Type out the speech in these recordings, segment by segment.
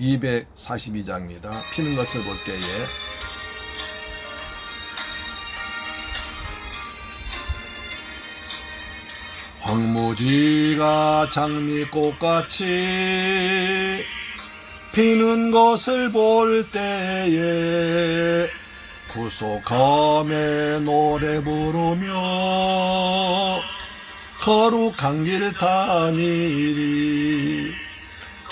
242장입니다. 피는 것을 볼 때에 황무지가 장미꽃같이 피는 것을 볼 때에 구속함에 노래 부르며 거룩한 길 다니리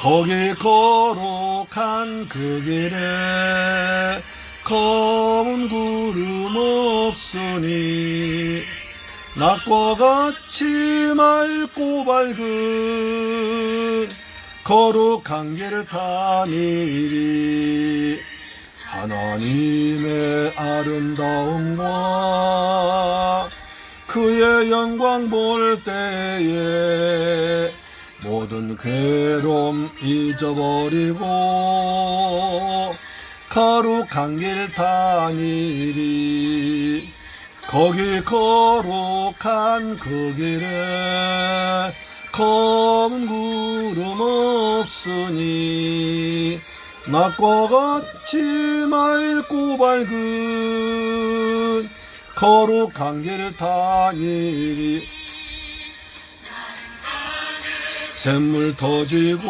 거기 거룩한 그 길에 검은 구름 없으니 낮과 같이 맑고 밝은 거룩한 길 다니리. 하나님의 아름다움과 그의 영광 볼 때에 모든 괴로움 잊어버리고 거룩한 길 다니리. 거기 거룩한 그 길에 검은 구름 없으니 낮과 같이 맑고 밝은 거룩한 길 다니리 샘물 터지고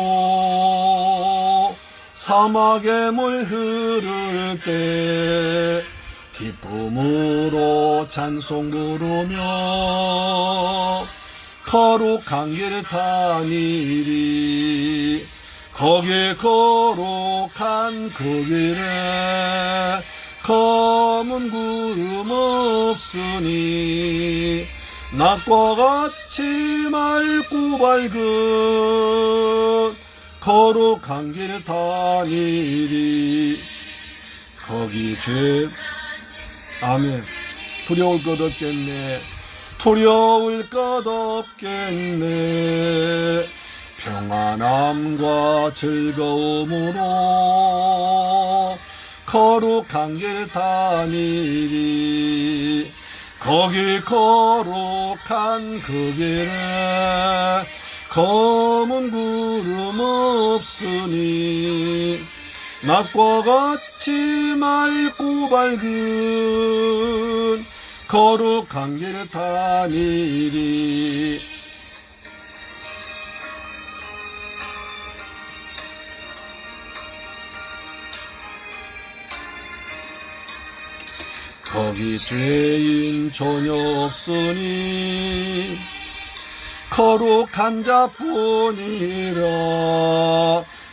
사막의 물 흐를 때 기쁨으로 찬송 부르며 거룩한 길 다니리 거기 거룩한 그 길에 검은 구름 없으니 낮과 같이 맑고 밝은 거룩한 길 다니리. 거기 죄 아멘. 두려울 것 없겠네. 두려울 것 없겠네. 평안함과 즐거움으로 거룩한 길 다니리 거기 거룩한 그 길에 검은 구름 없으니 낮과 같이 맑고 밝은 거룩한 길 다니리 거기 죄인 전혀 없으니 거룩한 자뿐이라.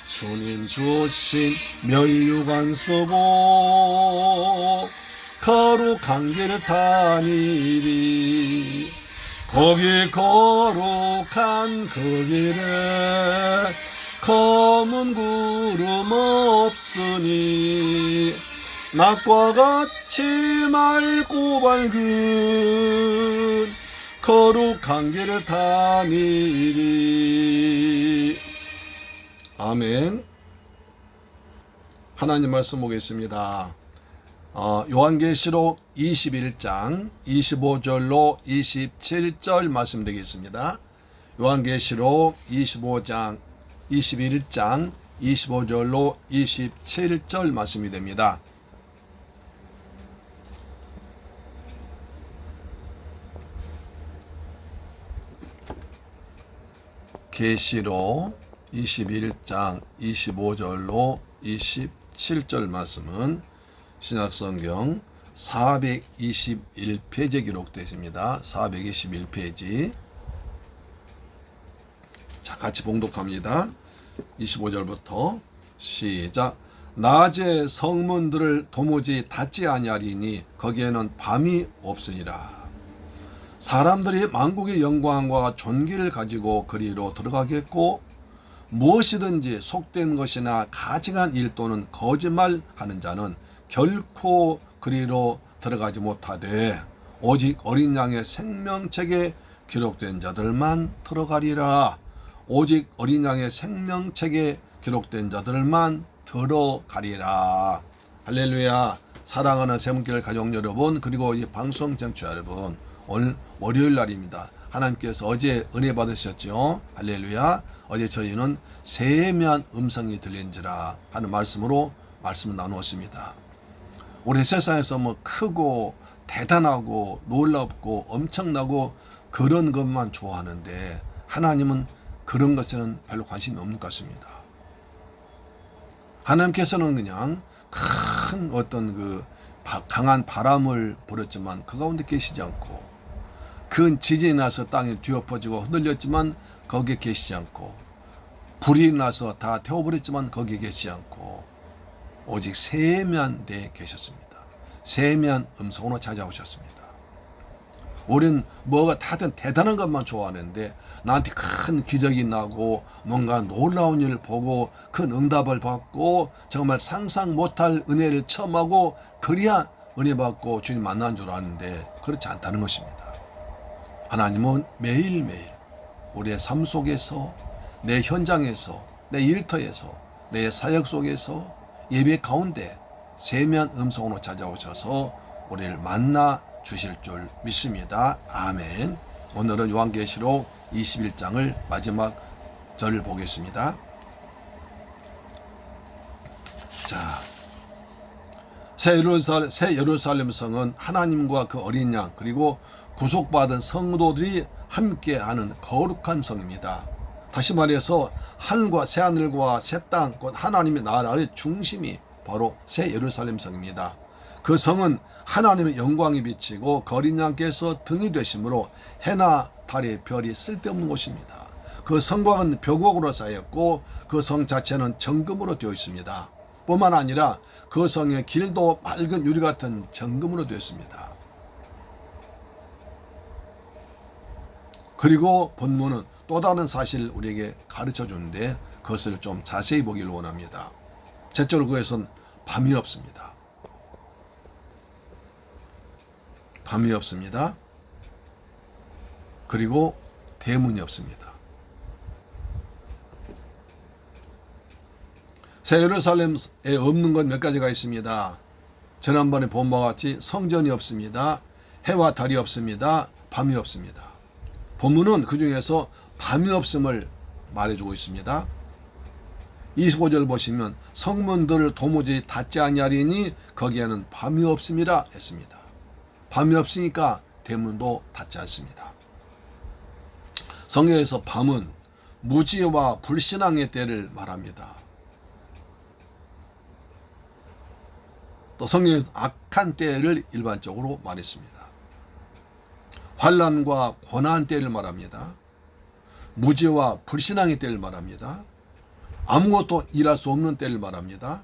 주님 주신 멸류관 쓰고 거룩한 길 다니리. 거기 거룩한 그 길에 검은 구름 없으니 낮과 같이 맑고 밝은 거룩한 길 다니리. 아멘. 하나님 말씀 보겠습니다. 어, 요한계시록 21장 25절로 27절 말씀 되겠습니다. 요한계시록 25장 21장 25절로 27절 말씀이 됩니다 계시록 21장 25절로 27절 말씀은 신약성경 421페이지에 기록되어 있습니다. 421페이지. 자, 같이 봉독합니다. 25절부터 시작. 낮에 성문들을 도무지 닫지 아니하리니 거기에는 밤이 없으니라. 사람들이 만국의 영광과 존귀를 가지고 그리로 들어가겠고 무엇이든지 속된 것이나 가증한 일 또는 거짓말하는 자는 결코 그리로 들어가지 못하되 오직 어린 양의 생명책에 기록된 자들만 들어가리라. 오직 어린 양의 생명책에 기록된 자들만 들어가리라. 할렐루야. 사랑하는 세문길 가족 여러분 그리고 이 방송 청취자 여러분 오늘 월요일 날입니다. 하나님께서 어제 은혜 받으셨죠. 할렐루야. 어제 저희는 세미한 음성이 들린지라 하는 말씀으로 말씀을 나누었습니다. 우리 세상에서 뭐 크고 대단하고 놀랍고 엄청나고 그런 것만 좋아하는데 하나님은 그런 것에는 별로 관심이 없는 것 같습니다. 하나님께서는 그냥 큰 어떤 그 바- 강한 바람을 불었지만 그 가운데 계시지 않고 큰 지진이 나서 땅이 뒤엎어지고 흔들렸지만 거기에 계시지 않고 불이 나서 다 태워버렸지만 거기에 계시지 않고 오직 세면대에 계셨습니다. 세면 음성으로 찾아오셨습니다. 우린 뭐가 다든 대단한 것만 좋아하는데 나한테 큰 기적이 나고 뭔가 놀라운 일을 보고 큰 응답을 받고 정말 상상 못할 은혜를 처음하고 그래야 은혜 받고 주님 만난 줄 아는데 그렇지 않다는 것입니다. 하나님은 매일매일 우리의 삶 속에서 내 현장에서 내 일터에서 내 사역 속에서 예배 가운데 세면 음성으로 찾아오셔서 우리를 만나 주실 줄 믿습니다. 아멘. 오늘은 요한계시록 21장을 마지막 절을 보겠습니다. 자, 새 예루살렘, 새 예루살렘 성은 하나님과 그 어린 양 그리고 구속받은 성도들이 함께하는 거룩한 성입니다. 다시 말해서 하늘과 새 하늘과 새 땅, 곧 하나님의 나라의 중심이 바로 새 예루살렘 성입니다. 그 성은 하나님의 영광이 비치고 거린 양께서 등이 되심으로 해나 달의 별이 쓸데없는 곳입니다. 그 성곽은 벽옥으로 쌓였고 그 성 자체는 정금으로 되어 있습니다. 뿐만 아니라 그 성의 길도 맑은 유리 같은 정금으로 되어 있습니다. 그리고 본문은 또 다른 사실을 우리에게 가르쳐 주는데 그것을 좀 자세히 보기를 원합니다. 첫째로 그것은 밤이 없습니다. 밤이 없습니다. 그리고 대문이 없습니다. 새 예루살렘에 없는 건 몇 가지가 있습니다. 지난번에 본 바와 같이 성전이 없습니다. 해와 달이 없습니다. 밤이 없습니다. 본문은 그 중에서 밤이 없음을 말해주고 있습니다. 25절 보시면 성문들을 도무지 닫지 아니하리니 거기에는 밤이 없음이라 했습니다. 밤이 없으니까 대문도 닫지 않습니다. 성경에서 밤은 무지와 불신앙의 때를 말합니다. 또 성경에서 악한 때를 일반적으로 말했습니다. 환란과 고난 때를 말합니다. 무지와 불신앙의 때를 말합니다. 아무것도 일할 수 없는 때를 말합니다.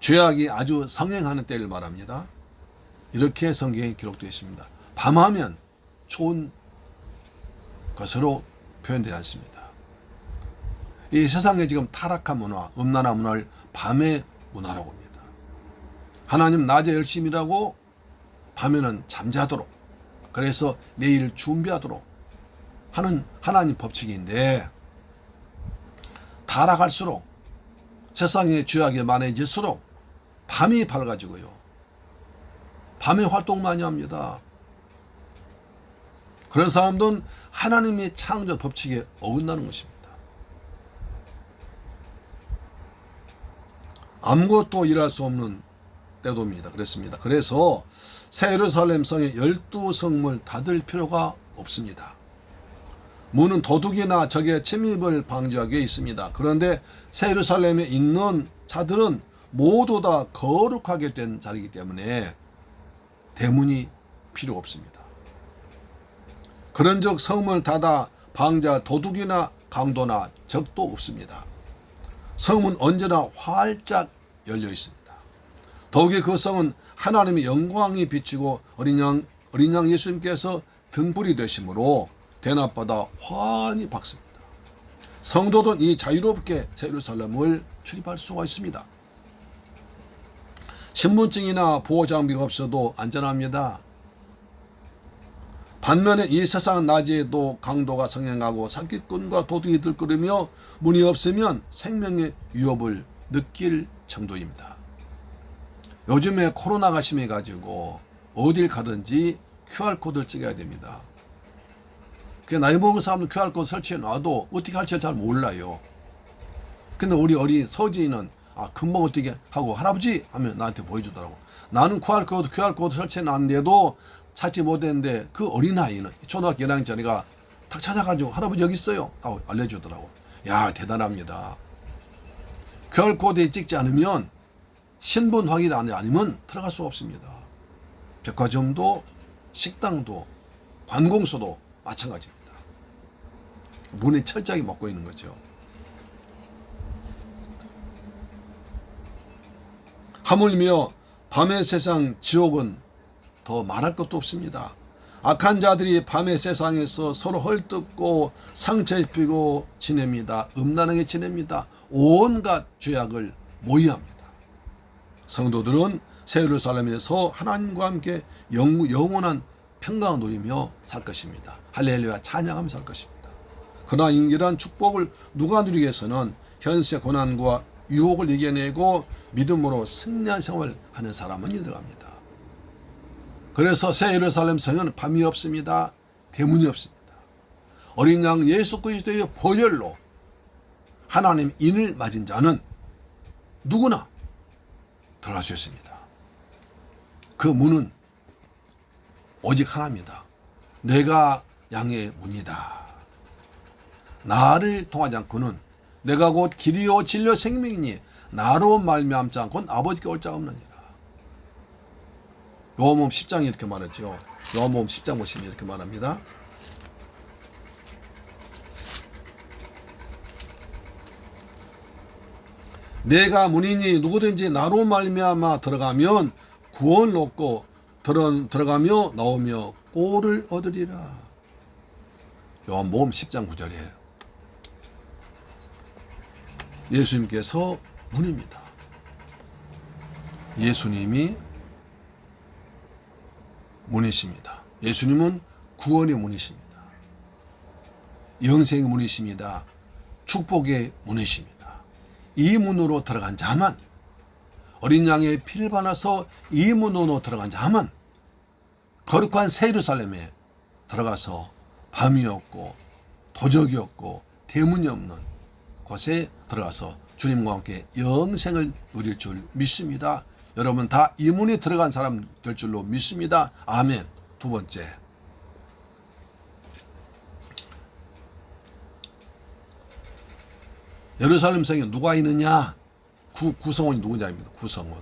죄악이 아주 성행하는 때를 말합니다. 이렇게 성경에 기록되어 있습니다. 밤하면 좋은 것으로 표현되지 않습니다. 이 세상에 지금 타락한 문화, 음란한 문화를 밤의 문화라고 합니다. 하나님 낮에 열심히 일하고 밤에는 잠자도록 그래서 내일 준비하도록 하는 하나님 법칙인데 타락할수록 세상에 죄악이 많아질수록 밤이 밝아지고요. 밤에 활동 많이 합니다. 그런 사람들은 하나님의 창조 법칙에 어긋나는 것입니다. 아무것도 일할 수 없는 때도입니다. 그랬습니다. 그래서 새 예루살렘 성의 열두 성물 닫을 필요가 없습니다. 문은 도둑이나 적의 침입을 방지하기 위해 있습니다. 그런데 새 예루살렘에 있는 자들은 모두 다 거룩하게 된 자리이기 때문에 대문이 필요 없습니다. 그런즉 성문을 닫아 방자 도둑이나 강도나 적도 없습니다. 성문 언제나 활짝 열려 있습니다. 더욱이 그 성은 하나님의 영광이 비치고 어린 양 어린 양 예수님께서 등불이 되심으로 대낮마다 환히 밝습니다. 성도는 이 자유롭게 예루살렘을 출입할 수가 있습니다. 신분증이나 보호장비가 없어도 안전합니다. 반면에 이 세상 낮에도 강도가 성행하고 사기꾼과 도둑이 들끓으며 문이 없으면 생명의 위협을 느낄 정도입니다. 요즘에 코로나가 심해가지고 어딜 가든지 QR코드를 찍어야 됩니다. 그 나이 먹은 사람은 QR코드 설치해 놔도 어떻게 할지 잘 몰라요. 근데 우리 어린 서지는 아 금방 어떻게 하고 할아버지 하면 나한테 보여주더라고. 나는 QR코드 QR코드 설치해 놨는데도 찾지 못했는데 그 어린아이는 초등학교 1학년 짜리가 탁 찾아가지고 할아버지 여기 있어요 하고 알려주더라고. 야 대단합니다. QR코드에 찍지 않으면 신분 확인 안 아니면 들어갈 수 없습니다. 백화점도 식당도 관공서도 마찬가지입니다. 문에 철저하게 먹고 있는 거죠. 하물며 밤의 세상 지옥은 더 말할 것도 없습니다. 악한 자들이 밤의 세상에서 서로 헐뜯고 상처 입히고 지냅니다. 음란하게 지냅니다. 온갖 죄악을 모의합니다. 성도들은 새 예루살렘에서 하나님과 함께 영, 영원한 평강을 누리며 살 것입니다. 할렐루야 찬양하며 살 것입니다. 그러나 인결한 축복을 누가 누리겠어는 현세 고난과 유혹을 이겨내고 믿음으로 승리한 생활을 하는 사람은 들어갑니다. 그래서 새 예루살렘 성은 밤이 없습니다. 대문이 없습니다. 어린 양 예수 그리스도의 보혈로 하나님 인을 맞은 자는 누구나 있습니다. 그 문은 오직 하나입니다. 내가 양의 문이다. 나를 통하지 않고는 내가 곧 길이요 진료 생명이니 나로 말미암지 않고는 아버지께 올 자가 없느니라. 요한복음 10장이 이렇게 말했죠. 요한복음 10장 보시면 이렇게 말합니다. 내가 문이니 누구든지 나로 말미암아 들어가면 구원을 얻고 들어, 들어가며 나오며 꼴을 얻으리라. 요한복음 10장 9절이에요. 예수님께서 문입니다. 예수님이 문이십니다. 예수님은 구원의 문이십니다. 영생의 문이십니다. 축복의 문이십니다. 이 문으로 들어간 자만 어린 양의 피를 받아서 이 문으로 들어간 자만 거룩한 새 예루살렘에 들어가서 밤이 없고 도적이 없고 대문이 없는 곳에 들어가서 주님과 함께 영생을 누릴 줄 믿습니다. 여러분 다 이 문에 들어간 사람 될 줄로 믿습니다. 아멘. 두 번째. 예루살렘 성에 누가 있느냐? 구, 구성원이 누구냐입니다. 구성원.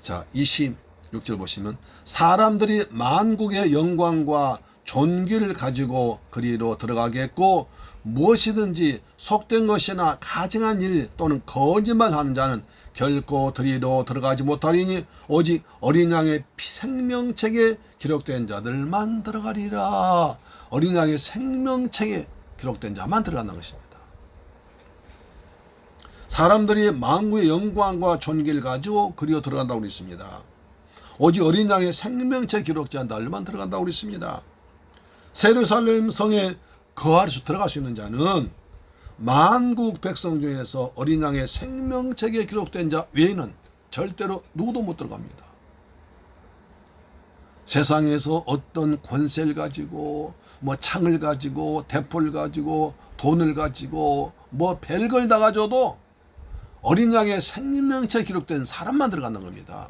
자, 26절 보시면 사람들이 만국의 영광과 존귀를 가지고 그리로 들어가겠고 무엇이든지 속된 것이나 가증한 일 또는 거짓말하는 자는 결코 들이로 들어가지 못하리니 오직 어린 양의 생명책에 기록된 자들만 들어가리라. 어린 양의 생명책에 기록된 자만 들어간다는 것입니다. 사람들이 만구의 영광과 존귀를 가지고 그리어 들어간다고 그랬습니다. 오직 어린 양의 생명책 기록된 자들만 들어간다고 그랬습니다. 세루살렘 성에 거할 수 들어갈 수 있는 자는 만국 백성 중에서 어린 양의 생명책에 기록된 자 외에는 절대로 누구도 못 들어갑니다. 세상에서 어떤 권세를 가지고 뭐 창을 가지고 대포를 가지고 돈을 가지고 뭐 별걸 다 가져도 어린 양의 생명체 기록된 사람만 들어가는 겁니다.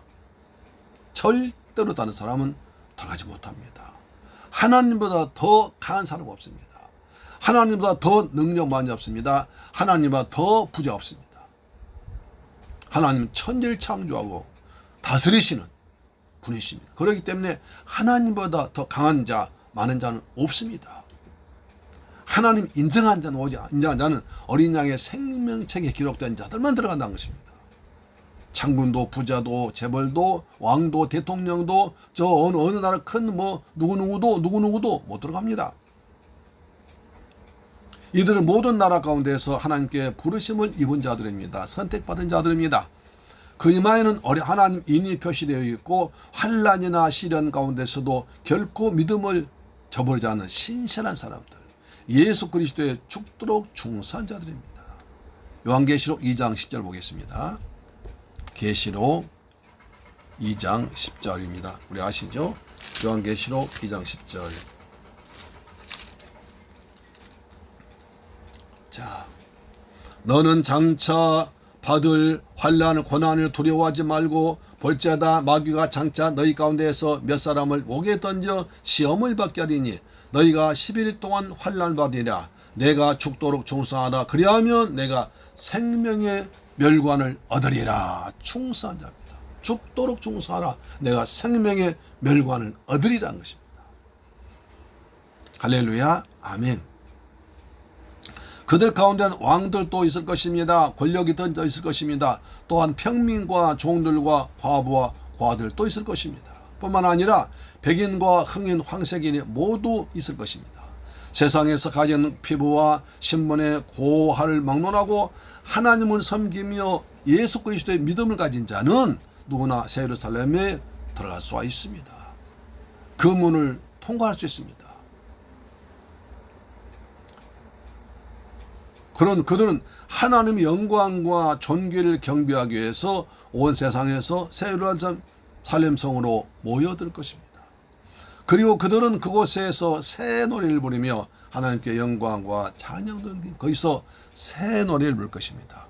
절대로 다른 사람은 들어가지 못합니다. 하나님보다 더 강한 사람 없습니다. 하나님보다 더 능력 많이 없습니다. 하나님보다 더 부자 없습니다. 하나님 천지를 창조하고 다스리시는 분이십니다. 그렇기 때문에 하나님보다 더 강한 자, 많은 자는 없습니다. 하나님 인정한 자는 오지 인정한 자는 어린 양의 생명책에 기록된 자들만 들어간다는 것입니다. 장군도 부자도 재벌도 왕도 대통령도 저 어느 어느 나라 큰 뭐 누구 누구도 누구 누구도 못 들어갑니다. 이들은 모든 나라 가운데서 하나님께 부르심을 입은 자들입니다. 선택받은 자들입니다. 그 이마에는 어려 하나님 인이 표시되어 있고 환란이나 시련 가운데서도 결코 믿음을 저버리지 않는 신실한 사람들. 예수 그리스도의 죽도록 중사한 자들입니다. 요한계시록 2장 10절 보겠습니다. 계시록 2장 10절입니다. 우리 아시죠? 요한계시록 2장 10절. 자, 너는 장차 받을 환란 고난을 두려워하지 말고 볼지어다 마귀가 장차 너희 가운데에서 몇 사람을 목에 던져 시험을 받게 하리니 너희가 10일 동안 환란 받으리라. 내가 죽도록 충성하라. 그리하면 내가 생명의 멸관을 얻으리라. 충성한 자입니다. 죽도록 충성하라. 내가 생명의 멸관을 얻으리라는 것입니다. 할렐루야. 아멘 그들 가운데는 왕들도 있을 것입니다. 권력이 던져 있을 것입니다. 또한 평민과 종들과 과부와 과들도 있을 것입니다. 뿐만 아니라 백인과 흑인, 황색인이 모두 있을 것입니다. 세상에서 가진 피부와 신분의 고하를 막론하고 하나님을 섬기며 예수 그리스도의 믿음을 가진 자는 누구나 새 예루살렘에 들어갈 수가 있습니다. 그 문을 통과할 수 있습니다. 그런 그들은 하나님의 영광과 존귀를 경배하기 위해서 온 세상에서 새로운 살렘성으로 모여들 것입니다. 그리고 그들은 그곳에서 새 노래를 부르며 하나님께 영광과 찬양을 거기서 새 노래를 부를 것입니다.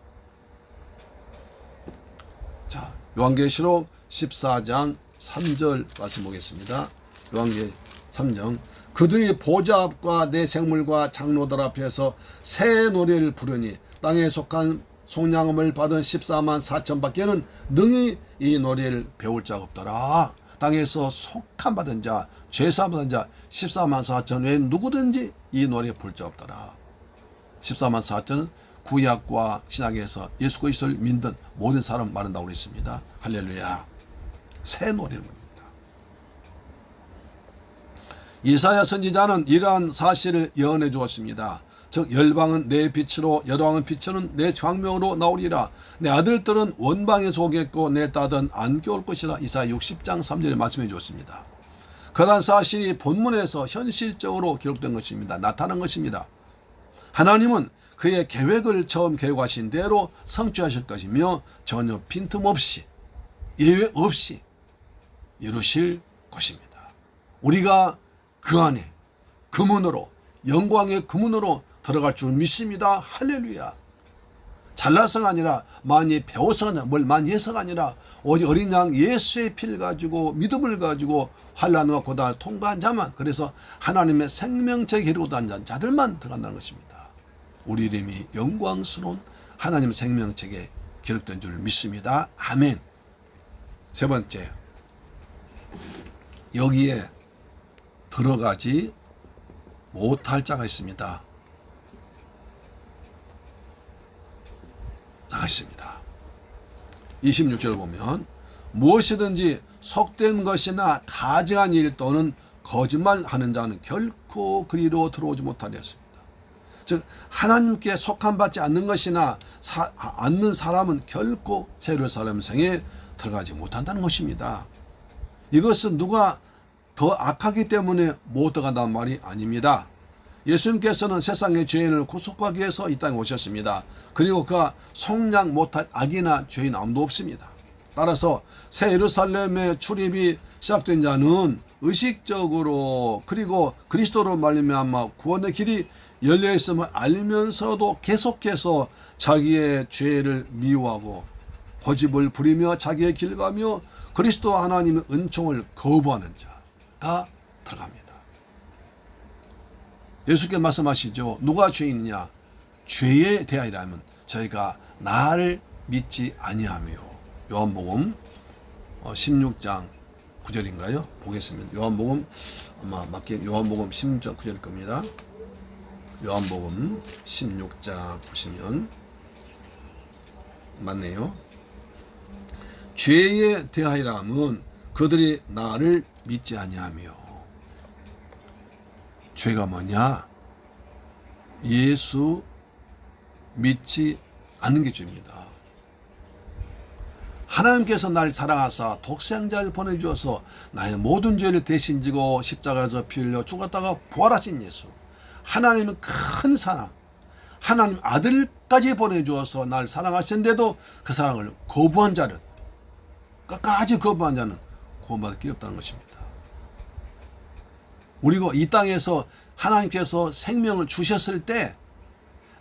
자, 요한계시록 14장 3절 말씀 보겠습니다. 요한계 3장 그들이 보좌 앞과 내 생물과 장로들 앞에서 새 노래를 부르니 땅에 속한 송양음을 받은 14만 4천 밖에는 능히 이 노래를 배울 자가 없더라. 땅에서 속한 받은 자, 죄사 받은 자 14만 4천 외에 누구든지 이 노래 부를 자 없더라. 14만 4천은 구약과 신약에서 예수 그리스도를 믿는 모든 사람 말한다고 그랬습니다. 할렐루야. 새 노래를 부릅니다. 이사야 선지자는 이러한 사실을 예언해 주었습니다. 즉 열방은 내 빛으로 여왕은 빛으로는 내 광명으로 나오리라. 내 아들들은 원방에 속겠고 내 딸은 안겨올 것이라. 이사야 60장 3절에 말씀해 주었습니다. 그러한 사실이 본문에서 현실적으로 기록된 것입니다. 나타난 것입니다. 하나님은 그의 계획을 처음 계획하신 대로 성취하실 것이며 전혀 빈틈없이 예외 없이 이루실 것입니다. 우리가 그 안에 그 문으로 영광의 그 문으로 들어갈 줄 믿습니다. 할렐루야. 잘나서가 아니라 많이 배워서가 뭘 많이 해서가 아니라 오직 어린 양 예수의 피를 가지고 믿음을 가지고 환란과 고단을 통과한 자만 그래서 하나님의 생명책에 이르고 다는 자들만 들어간다는 것입니다. 우리 이름이 영광스러운 하나님의 생명책에 기록된 줄 믿습니다. 아멘. 세 번째 여기에 들어가지 못할 자가 있습니다. 나가 있습니다. 26절 보면 무엇이든지 속된 것이나 가증한 일 또는 거짓말하는 자는 결코 그리로 들어오지 못하리였습니다. 즉 하나님께 속한 받지 않는 것이나 사, 않는 사람은 결코 새로 사람 생에 들어가지 못한다는 것입니다. 이것은 누가 더 악하기 때문에 못 들어간다는 말이 아닙니다. 예수님께서는 세상의 죄인을 구속하기 위해서 이 땅에 오셨습니다. 그리고 그가 성량 못할 악이나 죄인 아무도 없습니다. 따라서 새 예루살렘의 출입이 시작된 자는 의식적으로 그리고 그리스도로 말미암아 구원의 길이 열려 있음을 알면서도 계속해서 자기의 죄를 미워하고 고집을 부리며 자기의 길 가며 그리스도 하나님의 은총을 거부하는 자 가 들어갑니다. 예수께 말씀하시죠. 누가 죄인이냐? 죄에 대하여라면 저희가 나를 믿지 아니하며 요한복음 16장 구절인가요? 보겠습니다. 요한복음 아마 맞게 요한복음 16장 9절 겁니다. 요한복음 16장 보시면 맞네요. 죄에 대하여라 함은 그들이 나를 믿지 아니하며 죄가 뭐냐? 예수 믿지 않는 게 죄입니다. 하나님께서 날 사랑하사 독생자를 보내주어서 나의 모든 죄를 대신 지고 십자가에서 피 흘려 죽었다가 부활하신 예수. 하나님은 큰 사랑. 하나님 아들까지 보내주어서 날 사랑하셨는데도 그 사랑을 거부한 자는 끝까지 거부한 자는 구원받을 길이 없다는 것입니다. 우리가 이 땅에서 하나님께서 생명을 주셨을 때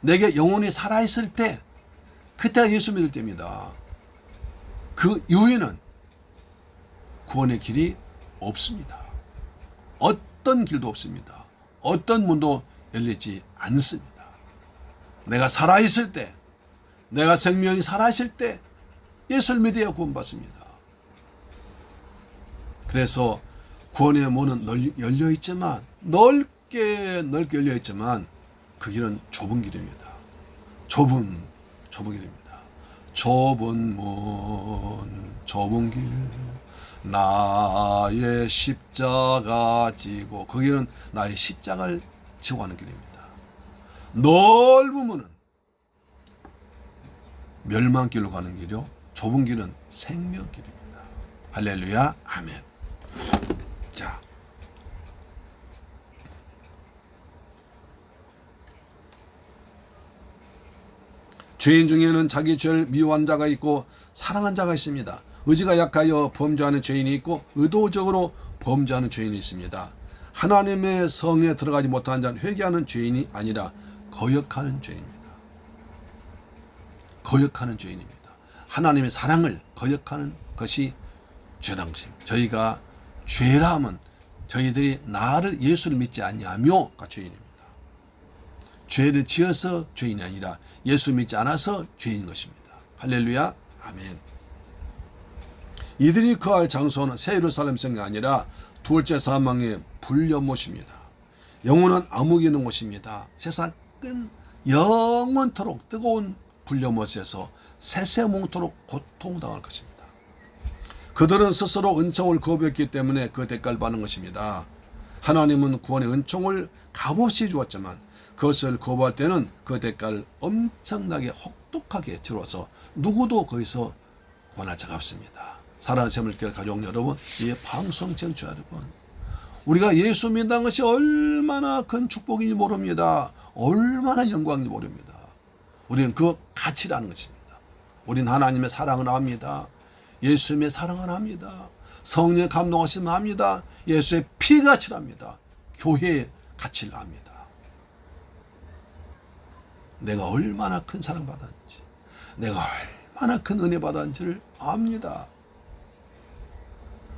내게 영혼이 살아있을 때 그때가 예수 믿을 때입니다. 그 이후에는 구원의 길이 없습니다. 어떤 길도 없습니다. 어떤 문도 열리지 않습니다. 내가 살아있을 때, 내가 생명이 살아있을 때 예수를 믿어야 구원받습니다. 그래서 구원의 문은 널- 열려 있지만 넓게 넓게 열려 있지만 그 길은 좁은 길입니다. 좁은 좁은 길입니다. 좁은 문 좁은 길 나의 십자가 지고 그 길은 나의 십자가를 지고 가는 길입니다. 넓은 문은 멸망길로 가는 길이요 좁은 길은 생명길입니다. 할렐루야 아멘. 자 죄인 중에는 자기 죄를 미워한 자가 있고 사랑한 자가 있습니다. 의지가 약하여 범죄하는 죄인이 있고 의도적으로 범죄하는 죄인이 있습니다. 하나님의 성에 들어가지 못한 자는 회개하는 죄인이 아니라 거역하는 죄입니다. 거역하는 죄인입니다. 하나님의 사랑을 거역하는 것이 것입니다. 저희가 죄라 하면 저희들이 나를 예수를 믿지 아니하며가 죄인입니다. 죄를 지어서 죄인이 아니라 예수 믿지 않아서 죄인 것입니다. 할렐루야. 아멘. 이들이 거할 장소는 새 예루살렘 성이 아니라 둘째 사망의 불연못입니다. 영혼은 암흑이 있는 곳입니다. 세상 끈 영원토록 뜨거운 불연못에서 세세몽토록 고통당할 것입니다. 그들은 스스로 은총을 거부했기 때문에 그 대가를 받는 것입니다. 하나님은 구원의 은총을 값없이 주었지만 그것을 거부할 때는 그 대가를 엄청나게 혹독하게 치러서 누구도 거기서 구원할 자가 없습니다. 사랑하는 세물결 가족 여러분, 이 방송 청취자 여러분, 우리가 예수 믿는 것이 얼마나 큰 축복인지 모릅니다. 얼마나 영광인지 모릅니다. 우리는 그 가치를 아는 것입니다. 우리는 하나님의 사랑을 압니다. 예수님의 사랑을 압니다. 성령의 감동하심을 압니다. 예수의 피 가치를 압니다. 교회의 가치를 압니다. 내가 얼마나 큰 사랑 받았는지, 내가 얼마나 큰 은혜 받았는지를 압니다.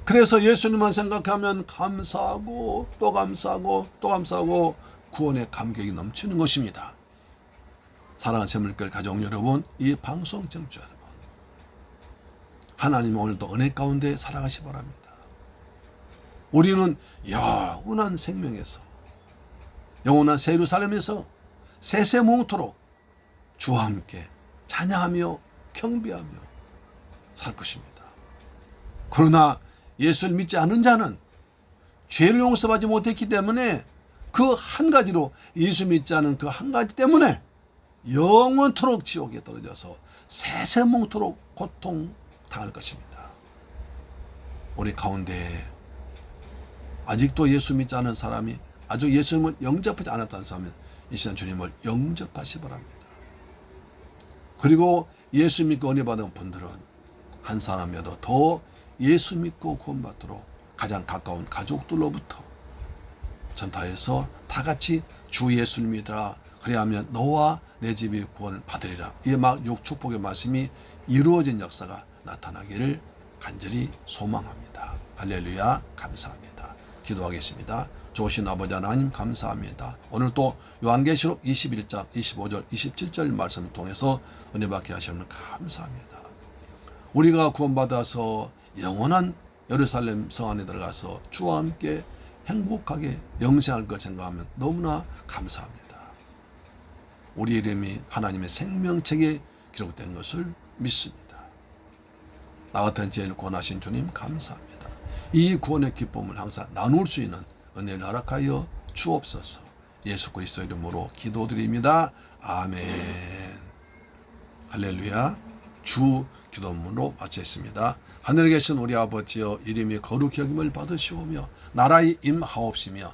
그래서 예수님만 생각하면 감사하고 또 감사하고 또 감사하고 구원의 감격이 넘치는 것입니다. 사랑하는 세물결 가족 여러분, 이 방송 청취자 하나님 오늘도 은혜 가운데 살아가시 바랍니다. 우리는 영원한 생명에서 영원한 세루살렘에서 세세몽토록 주와 함께 찬양하며 경배하며 살 것입니다. 그러나 예수를 믿지 않은 자는 죄를 용서받지 못했기 때문에 그 한 가지로 예수 믿지 않은 그 한 가지 때문에 영원토록 지옥에 떨어져서 세세몽토록 고통 당할 것입니다. 우리 가운데 아직도 예수 믿지 않은 사람이 아직 예수님을 영접하지 않았다는 사람은 이 시간 주님을 영접하시 바랍니다. 그리고 예수 믿고 은혜 받은 분들은 한 사람이라도 더 예수 믿고 구원받도록 가장 가까운 가족들로부터 전파해서 다 같이 주 예수를 믿으라 그래야하면 너와 내 집이 구원을 받으리라 이막 육축복의 말씀이 이루어진 역사가 나타나기를 간절히 소망합니다. 할렐루야 감사합니다. 기도하겠습니다. 좋으신 아버지 하나님 감사합니다. 오늘 또 요한계시록 21장 25절 27절 말씀을 통해서 은혜 받게 하시면 감사합니다. 우리가 구원받아서 영원한 예루살렘 성 안에 들어가서 주와 함께 행복하게 영생할 걸 생각하면 너무나 감사합니다. 우리 이름이 하나님의 생명책에 기록된 것을 믿습니다. 나 같은 제일 권하신 주님 감사합니다. 이 구원의 기쁨을 항상 나눌 수 있는 은혜를 허락하여 주옵소서. 예수 그리스도 이름으로 기도드립니다. 아멘. 할렐루야. 주 기도문으로 마치겠습니다. 하늘에 계신 우리 아버지여 이름이 거룩히 여김을 받으시오며 나라의 임하옵시며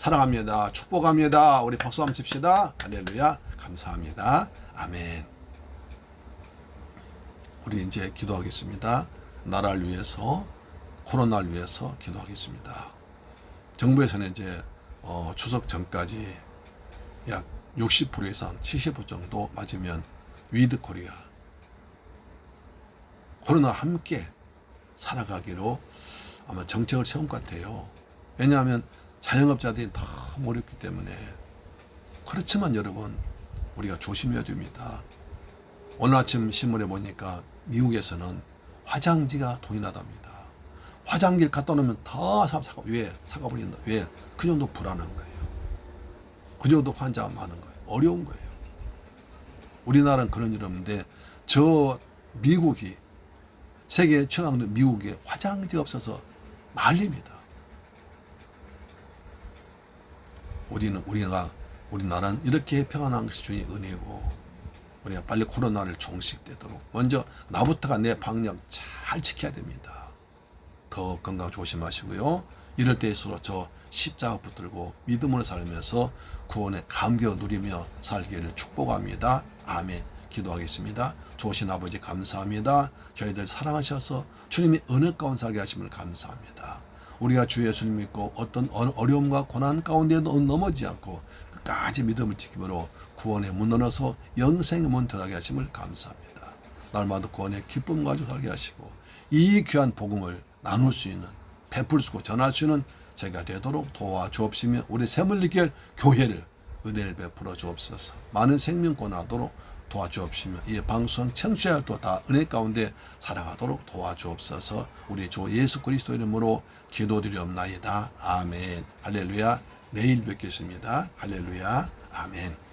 사랑합니다. 축복합니다. 우리 박수 한번 칩시다. 할렐루야. 감사합니다. 아멘. 우리 이제 기도하겠습니다. 나라를 위해서 코로나를 위해서 기도하겠습니다. 정부에서는 이제 어, 추석 전까지 약 60% 이상 70% 정도 맞으면 위드 코리아 코로나 함께 살아가기로 아마 정책을 세운 것 같아요. 왜냐하면 자영업자들이 너무 어렵기 때문에 그렇지만 여러분 우리가 조심해야 됩니다. 오늘 아침 신문에 보니까 미국에서는 화장지가 돈이 나답니다. 화장지를 갖다 놓으면 다 사, 사가, 왜? 사가버린다. 왜? 그 정도 불안한 거예요. 그 정도 환자가 많은 거예요. 어려운 거예요. 우리나라는 그런 일 없는데 저 미국이 세계 최강도 미국에 화장지 없어서 난립니다. 우리는 우리가 우리나라는 이렇게 평안한 것이 주의 은혜고 우리가 빨리 코로나를 종식되도록 먼저 나부터가 내 방역 잘 지켜야 됩니다. 더 건강 조심하시고요. 이럴 때일수록 저 십자가 붙들고 믿음으로 살면서 구원의 감격 누리며 살기를 축복합니다. 아멘. 기도하겠습니다. 좋으신 아버지 감사합니다. 저희들 사랑하셔서 주님이 은혜 가운데 살게 하심을 감사합니다. 우리가 주 예수를 믿고 어떤 어- 어려움과 고난 가운데도 넘어지 않고 끝까지 믿음을 지킴으로 구원의 문 열어서 영생의 문 들어가게 하심을 감사합니다. 날마다 구원의 기쁨 가지고 살게 하시고 이 귀한 복음을 나눌 수 있는 베풀 수 있고 전할 수 있는 제가 되도록 도와주옵시며 우리 샘물리길 교회를 은혜를 베풀어 주옵소서 많은 생명권 하도록 도와주옵시며 이 방송 청취자들도 다 은혜 가운데 살아가도록 도와주옵소서 우리 주 예수 그리스도 이름으로 기도드리옵나이다. 아멘. 할렐루야. 내일 뵙겠습니다. 할렐루야. 아멘